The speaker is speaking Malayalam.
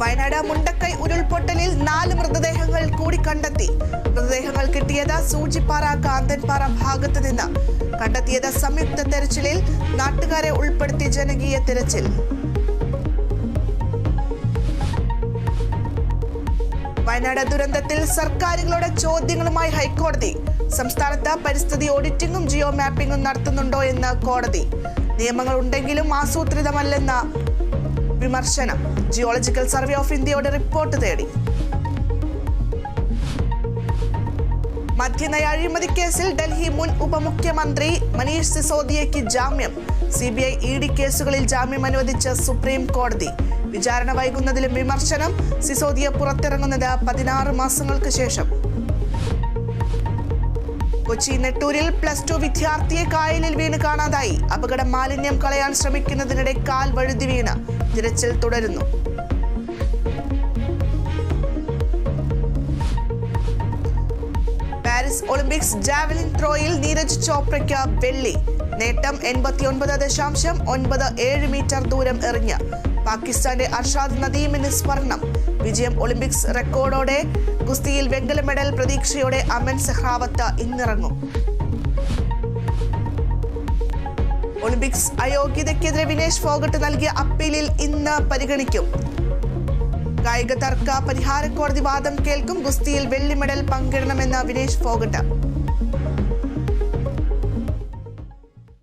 വയനാട് മുണ്ടക്കൈ ഉരുൾപൊട്ടലിൽ നാല് മൃതദേഹങ്ങൾ കൂടി കണ്ടെത്തി. മൃതദേഹങ്ങൾ കിട്ടിയത് സൂചിപ്പാറ കാന്തൻപാറ ഭാഗത്ത് നിന്ന്. കണ്ടെത്തിയത് സംയുക്ത തെരച്ചിലിൽ നാട്ടുകാരെ ഉൾപ്പെടുത്തി ജനകീയ തെരച്ചിൽ. വയനാട് ദുരന്തത്തിൽ സർക്കാരുകളുടെ ചോദ്യങ്ങളുമായി ഹൈക്കോടതി. സംസ്ഥാനത്ത് പരിസ്ഥിതി ഓഡിറ്റിംഗും ജിയോ മാപ്പിംഗും നടത്തുന്നുണ്ടോ എന്ന് കോടതി. നിയമങ്ങൾ ഉണ്ടെങ്കിലും ആസൂത്രിതമല്ലെന്ന വിമർശനം. ജിയോളജിക്കൽ സർവേ ഓഫ് ഇന്ത്യയുടെ റിപ്പോർട്ട് തേടി. മദ്യനയ അഴിമതി കേസിൽ ഡൽഹി മുൻ ഉപമുഖ്യമന്ത്രി മനീഷ് സിസോദിയയ്ക്ക് ജാമ്യം. C B I E D കേസുകളിൽ ജാമ്യം അനുവദിച്ച സുപ്രീം കോടതി. വിചാരണ വൈകുന്നതിലും വിമർശനം. സിസോദിയ പുറത്തിറങ്ങുന്നത് പതിനാറ് മാസങ്ങൾക്ക് ശേഷം. കൊച്ചി നെട്ടൂരിൽ പ്ലസ് ടു വിദ്യാർത്ഥിയെ കായലിൽ വീണ് കാണാതായി. അപകട മാലിന്യം കളയാൻ ശ്രമിക്കുന്നതിനിടെ കാൽ വഴുതി വീണ്. തിരച്ചിൽ തുടരുന്നു. പാരീസ് ഒളിമ്പിക്സ് ജാവലിൻ ത്രോയിൽ നീരജ് ചോപ്രയ്ക്ക് വെള്ളി. നേട്ടം എൺപത്തിയൊൻപത് ദശാംശം ഒൻപത് ഏഴ് മീറ്റർ ദൂരം എറിഞ്ഞ്. പാകിസ്ഥാന്റെ അർഷാദ് നദീമിന് സ്വർണം വിജയം ഒളിമ്പിക്സ് റെക്കോർഡോടെ ഗുസ്തിയിൽ വെങ്കല മെഡൽ പ്രതീക്ഷയോടെ അമൻ സെഹ്റാവത്ത് ഇന്നിറങ്ങും. ഒളിമ്പിക്സ് അയോഗ്യതയ്ക്കെതിരെ വിനേഷ് ഫോഗട്ട് നൽകിയ അപ്പീലിൽ ഇന്ന് പരിഗണിക്കും. കായിക തർക്ക പരിഹാര കോടതി വാദം കേൾക്കും ഗുസ്തിയിൽ വെള്ളി മെഡൽ പങ്കിടണമെന്ന് വിനേഷ് ഫോഗട്ട്.